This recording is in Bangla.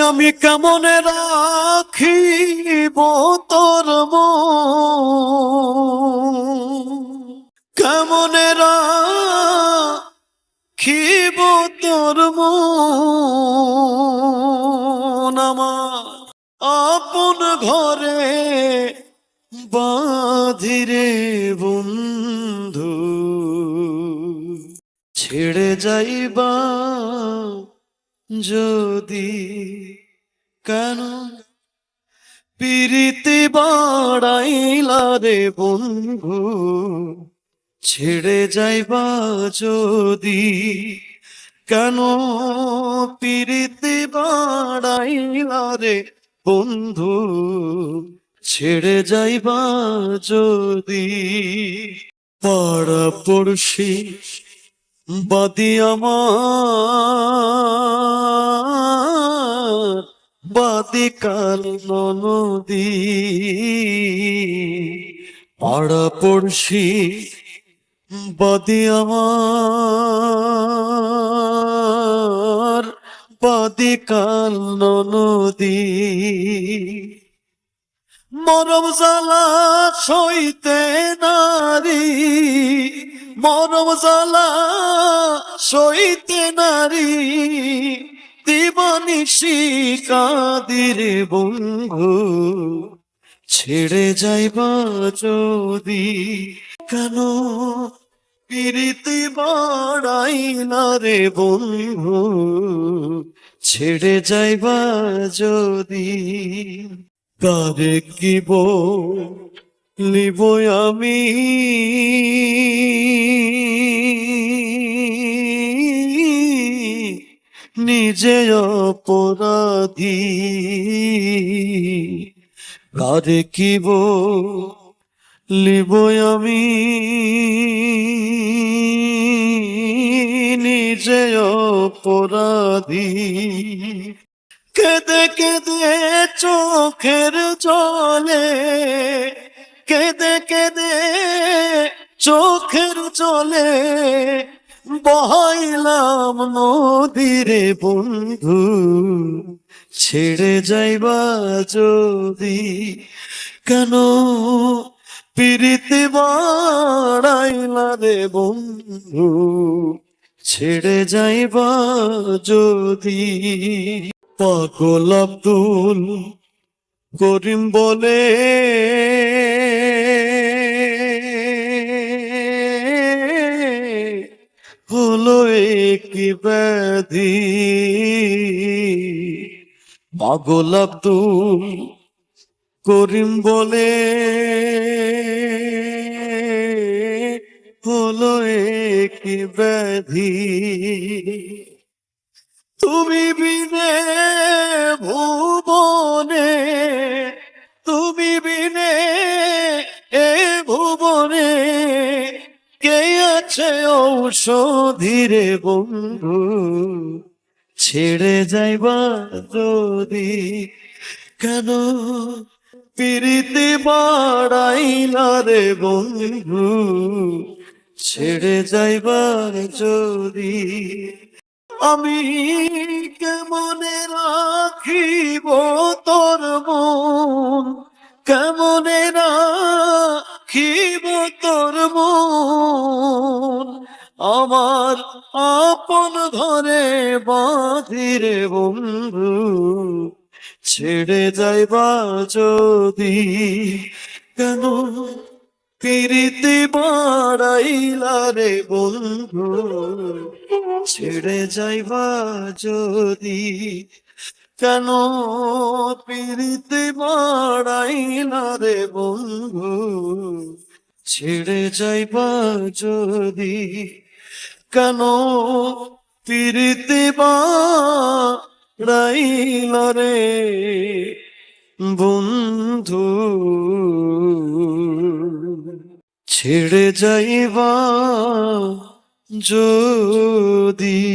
আমি কেমন রাখিব তোর মন? কেমন রাখিব তোর আমার আপন ঘরে বাঁধিরে বন্ধু, ছেড়ে যাইবা যদি কেন পিরিতি বাড়াইলা রে বন্ধু, ছেড়ে যাইবা যদি কেন পিরিতি বাড়াইলা রে বন্ধু, ছেড়ে যাইবা যদি? পাড়া পড়শি বাদি বাদি কাল নদী পাড়া পড়শি বাদি বাদি কাল নদী মরম জ্বালা সইতে নারী মরম জ্বালা, সইতে নারী দিবানিশি কাদিরে বন্ধু। ছেড়ে যাইবা যদি কেন? পিরিতি বাড়াইলা রে বন্ধু। ছেড়ে যাইবা যদি কারে কি লিব আমি। নিজে অপরাধী। কারে কি লিব আমি। নিজে অপরাধী। কেঁদে কেঁদে চোখের জলে কেঁদে কেঁদে চোখের জলে বহাইলাম নদীরে বন্ধু। ছেড়ে যাইবা যদি কেন? পিরিতে বাড়াইলা রে বন্ধু। ছেড়ে যাইবা যদি পাগল আব্দুল করিম বলে ব্যাধি পাগল আব্দুল করিম বলে হলো কি ব্যাধি। তুমি বিনে ভুবনে আছে ঔষধিরে বন্ধু, ছেড়ে যাইবা যদি কেন? পিরিতি বাড়াইলা রে বন্ধু, ছেড়ে যাইবার যদি আমি কেমনে রাখিব তোর মন? কেমনে রাখিব তোর মন, আমার আপন ঘরে বাঁধিরে বন্ধু। ছেড়ে যাইবা যদি কেন? পিরিতি বাড়াইলা রে বন্ধু। ছেড়ে যাইবা যদি কেন? পিরিতি বাড়াইলা রে বন্ধু। ছেড়ে যাইবা যদি কেন বাড়াইলা রে বন্ধু? ছেড়ে যাইবা যদি।